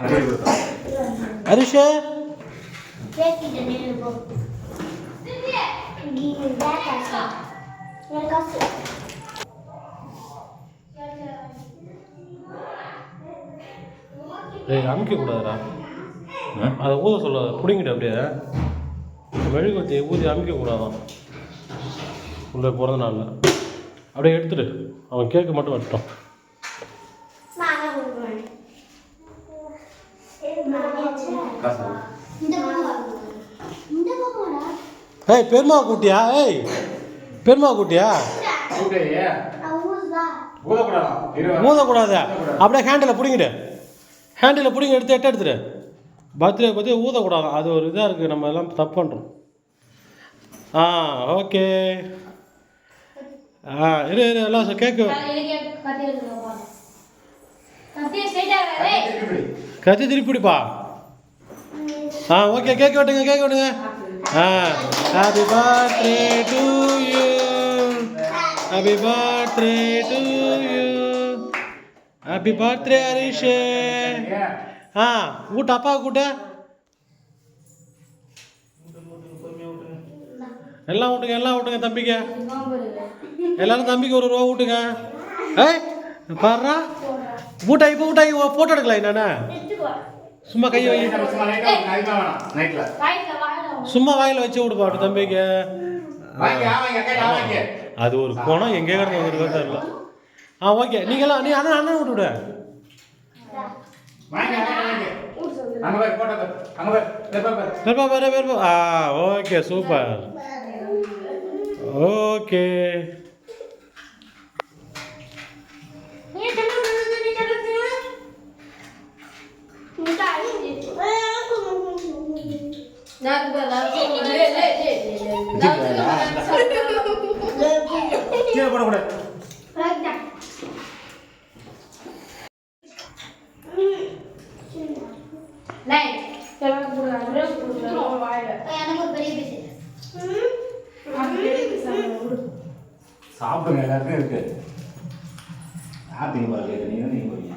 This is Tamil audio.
நிறைய கொடுத்தோம் ஏய் அமுக்க கூடாதுடா அதை ஊத சொல்ல பிடிங்கிட்டு அப்படியே. மெழுகுவத்தி ஊதி அமுக்க கூடாதான் உள்ள பிறந்த நாளில். அப்படியே எடுத்துட்டு அவன் கேக்கு மட்டும் வரட்டும் ஏய் பெருமா கூட்டியா? ஏய் பெருமா கூட்டியா? ஊதக்கூடாது? அப்படியே ஹேண்டில் பிடிங்கிடு. ஹேண்டில் பிடிங்கி எடுத்து எட்ட எடுத்துடு. பர்த்டே பற்றி ஊதக்கூடாது? அது ஒரு இதாக இருக்குது நம்ம எல்லாம் தப்பு பண்ணுறோம் ஆ ஓகே. ஆ இரு இரு எல்லாம் கேக்கு. திருப்பி. கத்தி திருப்பிடிப்பா ஆ ஓகே கேக் விட்டுங்க கேக் விடுங்க ஆ happy birthday to you happy birthday to you happy birthday Harish ஆ கூட்ட அப்பா கூட்ட. எல்லாம் விட்டுங்க எல்லாம் விட்டுங்க தம்பிக்கு. எல்லாரும் தம்பிக்கு ஒரு ரூபா விட்டுங்க ஏய் பாடுறா. ஊட்டாய் இப்போ ஊட்டாய் ஃபோட்டோ எடுக்கலாம் என்னென்ன? சும்மா கையை வை. சும்மா வாயில் வச்சு விடு பாட்டு தம்பிக்கு. அது ஒரு கோணம் எங்கே கிடந்து வந்துருக்கோ தெரியல. ஆ ஓகே நீங்களாம் நீ அண்ணன் அண்ணன் விட்டு விடு வாங்கி அக்கா வாங்கி கீழே போடக்கூடாது சாப்பிடுங்க எல்லாருக்கும் இருக்கு. பாருங்க நீங்க நீங்க போறீங்க.